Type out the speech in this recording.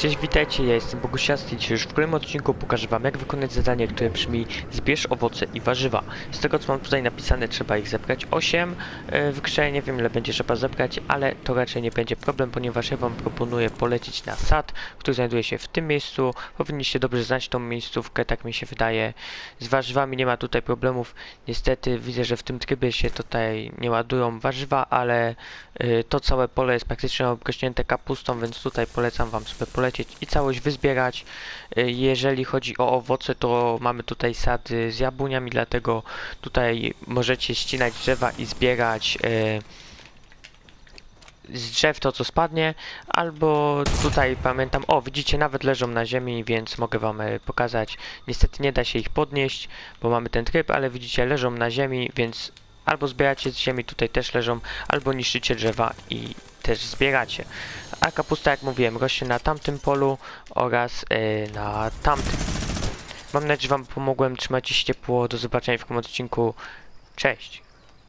Cześć, witajcie, ja jestem Bogusiasty i dzisiaj już w kolejnym odcinku pokażę wam jak wykonać zadanie, które brzmi Zbierz owoce i warzywa. Z tego co mam tutaj napisane trzeba ich zebrać 8 e, w grze, nie wiem ile będzie trzeba zebrać, ale to raczej nie będzie problem, ponieważ ja wam proponuję polecieć na sad, który znajduje się w tym miejscu. Powinniście dobrze znać tą miejscówkę, tak mi się wydaje. Z warzywami nie ma tutaj problemów. Niestety widzę, że w tym trybie się tutaj nie ładują warzywa, ale y, to całe pole jest praktycznie obrośnięte kapustą, więc tutaj polecam wam sobie i całość wyzbierać. Y, Jeżeli chodzi o owoce, to mamy tutaj sady z jabłoniami, dlatego tutaj możecie ścinać drzewa i zbierać y, z drzew to co spadnie, albo tutaj pamiętam, o widzicie nawet leżą na ziemi, więc mogę wam e, pokazać. Niestety nie da się ich podnieść, bo mamy ten tryb, ale widzicie leżą na ziemi, więc albo zbieracie z ziemi, tutaj też leżą, albo niszczycie drzewa i też zbieracie. A kapusta, jak mówiłem, rośnie na tamtym polu oraz e, na tamtym. Mam nadzieję, że wam pomogłem, trzymajcie się ciepło, do zobaczenia w kolejnym odcinku. Cześć!